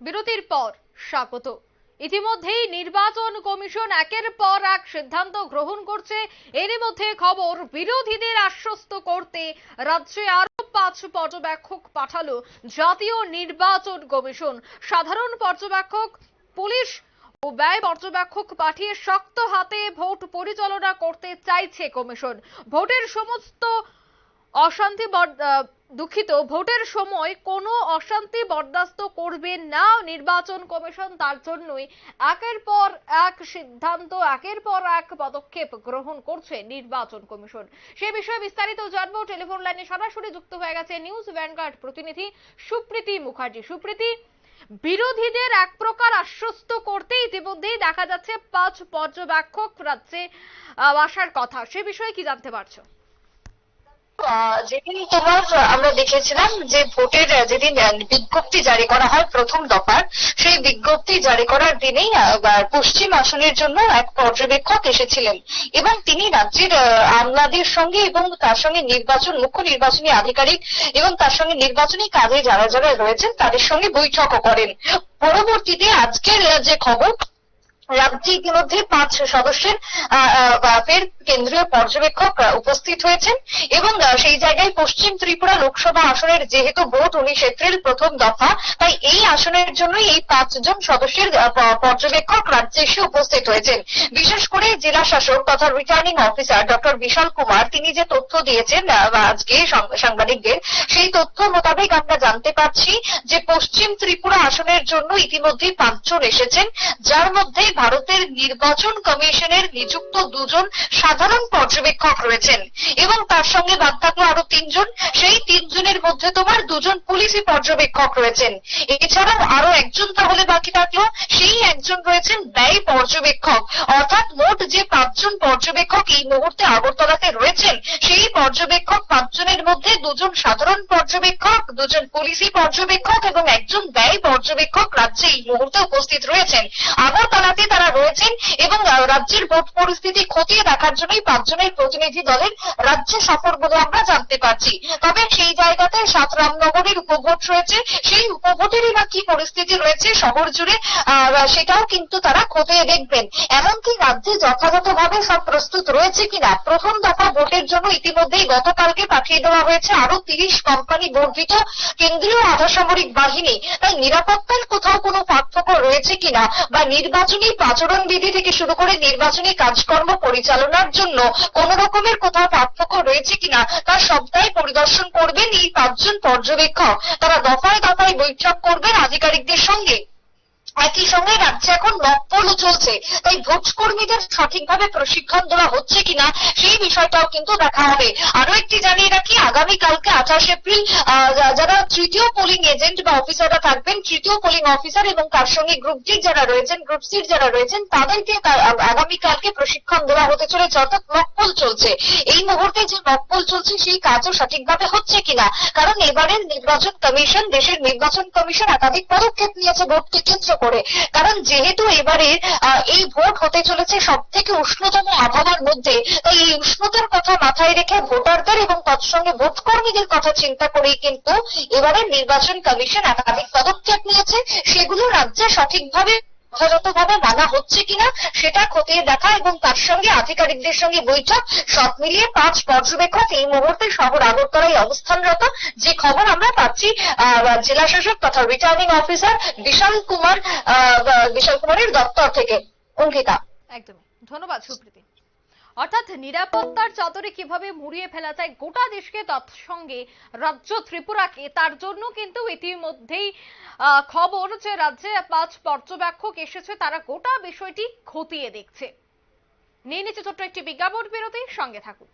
বিরতির পর স্বাগত। ইতিমধ্যেই নির্বাচন কমিশন একের পর এক সিদ্ধান্ত গ্রহণ করছে। এরই মধ্যে খবর বিরোধীদের আশ্বস্ত করতে রাজ্যে আরও পাঁচ পর্যবেক্ষক পাঠালো জাতীয় নির্বাচন কমিশন। সাধারণ পর্যবেক্ষক, পুলিশ ও ব্যয় পর্যবেক্ষক পাঠিয়ে শক্ত হাতে ভোট পরিচালনা করতে চাইছে কমিশন। ভোটের সমস্ত অশান্তি দুঃখিত। ভোটের সময় কোনো অশান্তি বরদাস্ত করবে না নির্বাচন কমিশন তার জন্যই। একের পর এক সিদ্ধান্ত, একের পর এক পদক্ষেপ গ্রহণ করছে নির্বাচন কমিশন। সে বিষয়ে বিস্তারিত জানব। টেলিফোন লাইনে সরাসরি যুক্ত হয়ে গেছে নিউজ ভ্যানগার্ড প্রতিনিধি সুপ্রীতি মুখার্জি। সুপ্রীতি, বিরোধীদের এক প্রকার আশ্বস্ত করতে ইতিমধ্যেই দেখা যাচ্ছে পাঁচ পর্যবেক্ষক রাজ্যে আসার কথা। সে বিষয়ে কি জানতে পারছ? যেদিন তোমার, আমরা দেখেছিলাম যে ভোটের যেদিন বিজ্ঞপ্তি জারি করা হয় প্রথম দফার, সেই বিজ্ঞপ্তি জারি করার দিনেই পশ্চিম আসনের জন্য এক পর্যবেক্ষক এসেছিলেন। এবং তিনি রাজ্যের আমলাদের সঙ্গে এবং তার সঙ্গে নির্বাচন, মুখ্য নির্বাচনী আধিকারিক এবং তার সঙ্গে নির্বাচনী কাজে যারা যারা রয়েছেন, তাদের সঙ্গে বৈঠকও করেন। পরবর্তীতে আজকের যে খবর রাজ্যে ইতিমধ্যে পাঁচ সদস্যের ফের কেন্দ্রীয় পর্যবেক্ষক উপস্থিত হয়েছেন এবং সেই জায়গায় পশ্চিম ত্রিপুরা লোকসভা আসনের যেহেতু ভোট উনিশ এপ্রিল প্রথম দফা, তাই এই আসনের জন্যই এই পাঁচজন সদস্যের পর্যবেক্ষক রাজ্যে এসে উপস্থিত হয়েছেন। বিশেষ করে জেলা শাসক তথা returning officer doctor Bishal Kumar, তিনি যে তথ্য দিয়েছেন আজকে সাংবাদিকদের সেই তথ্য মোতাবেক আমরা জানতে পারছি যে পশ্চিম ত্রিপুরা আসনের জন্য ইতিমধ্যে পাঁচজন এসেছেন, যার মধ্যে ভারতের নির্বাচন কমিশনের নিযুক্ত দুজন সাধারণ পর্যবেক্ষক রয়েছেন। এবং তার সঙ্গে বাদ থাকল আরও তিনজন, সেই তিনজনের মধ্যে তোমার দুজন পুলিশি পর্যবেক্ষক রয়েছেন। এছাড়াও আরও একজন তাহলে বাকি থাকল, সেই একজন রয়েছেন ব্যয় পর্যবেক্ষক। অর্থাৎ মোট যে পর্যবেক্ষক এই মুহূর্তে আগরতলাতে রয়েছেন। সেই পর্যবেক্ষক পাঁচজনের মধ্যে দুজন সাধারণ পর্যবেক্ষক, দুজন পুলিশি পর্যবেক্ষক এবং একজন ব্যয় পর্যবেক্ষক রাজ্যে এই মুহূর্তে উপস্থিত রয়েছেন। আগরতলাতে তারা রয়েছেন এবং রাজ্যের ভোট পরিস্থিতি খতিয়ে দেখার জন্যই পাঁচজনের প্রতিনিধি দলের রাজ্যে সফর বলে আমরা জানতে পারছি। তবে সেই জায়গাতে সাত রামনগরের উপভোট রয়েছে। সেই উপভোটেরই বা কি পরিস্থিতি রয়েছে শহর জুড়ে সেটাও কিন্তু তারা খতিয়ে দেখবেন। এমনকি রাজ্যে যথাযথভাবে সব প্রস্তুত রয়েছে কিনা? প্রথম দফা ভোটের জন্য ইতিমধ্যেই গতকালকে পাঠিয়ে দেওয়া হয়েছে আরও তিরিশ কোম্পানি বর্ধিত কেন্দ্রীয় আধাসামরিক বাহিনী। তাই নিরাপত্তার কোথাও কোনো পার্থক্য রয়েছে কিনা বা নির্বাচনী আচরণ বিধি থেকে শুরু করে নির্বাচনী কাজকর্ম পরিচালনার জন্য কোন রকমের কোথাও পার্থক্য রয়েছে কিনা তার সবটাই পরিদর্শন করবেন এই পাঁচজন পর্যবেক্ষক। তারা দফায় দফায় বৈঠক করবেন আধিকারিকদের সঙ্গে। একই সঙ্গে রাজ্যে এখন লকপোলও চলছে। তাই ভোট কর্মীদের সঠিকভাবে প্রশিক্ষণ দেওয়া হচ্ছে কিনা সেই বিষয়টাও কিন্তু দেখা হবে। আরও একটি জানিয়ে রাখি, আগামীকালকে আঠাশ এপ্রিল যারা তৃতীয় পোলিং এজেন্ট বা অফিসাররা থাকবেন। তৃতীয় পোলিং অফিসার এবং তার সঙ্গে গ্রুপ ডি যারা রয়েছেন গ্রুপ সির যারা রয়েছেন, তাদেরকে আগামী কালকে প্রশিক্ষণ দেওয়া হতে চলেছে, অর্থাৎ লকপোল চলছে। এই মুহূর্তে যে লকপোল চলছে, সেই কাজও সঠিকভাবে হচ্ছে কিনা? কারণ এবারের নির্বাচন কমিশন, দেশের নির্বাচন কমিশন একাধিক পদক্ষেপ নিয়েছে ভোটকে কেন্দ্র করে। কারণ যেহেতু এবারে এই ভোট হতে চলেছে সব থেকে উষ্ণতম আবহাওয়ার মধ্যে, তাই এই উষ্ণতার কথা মাথায় রেখে ভোটারদের এবং তৎসঙ্গে ভোট কর্মীদের কথা চিন্তা করেই কিন্তু এবারের নির্বাচন কমিশন একাধিক পদক্ষেপ নিয়েছে। সেগুলো রাজ্যে সঠিকভাবে, যথাযথভাবে মানা হচ্ছে কিনা সেটা খতিয়ে দেখা এবং তার সঙ্গে আধিকারিকদের সঙ্গে বৈঠক, সব মিলিয়ে পাঁচ পর্যবেক্ষক এই মুহূর্তে শহর আগরতলায় অবস্থানরত। যে খবর আমরা পাচ্ছি জেলা শাসক তথা রিটার্নিং অফিসার বিশাল কুমার বিশাল কুমারের দপ্তর থেকে। অঙ্কিতা। একদমই। ধন্যবাদ, সুপ্রীতি। অর্থাৎ নিরাপত্তার চাদরে কীভাবে মুড়িয়ে ফেলা যায় গোটা দেশকে তৎসঙ্গে রাজ্য ত্রিপুরাকে, তার জন্য কিন্তু ইতিমধ্যেই খবর যে রাজ্যে পাঁচ পর্যবেক্ষক এসেছে, তারা গোটা বিষয়টি খতিয়ে দেখছে। নিয়ে নিচ্ছে ছোট্ট একটি বিজ্ঞাপন বিরতি, সঙ্গে থাকুন।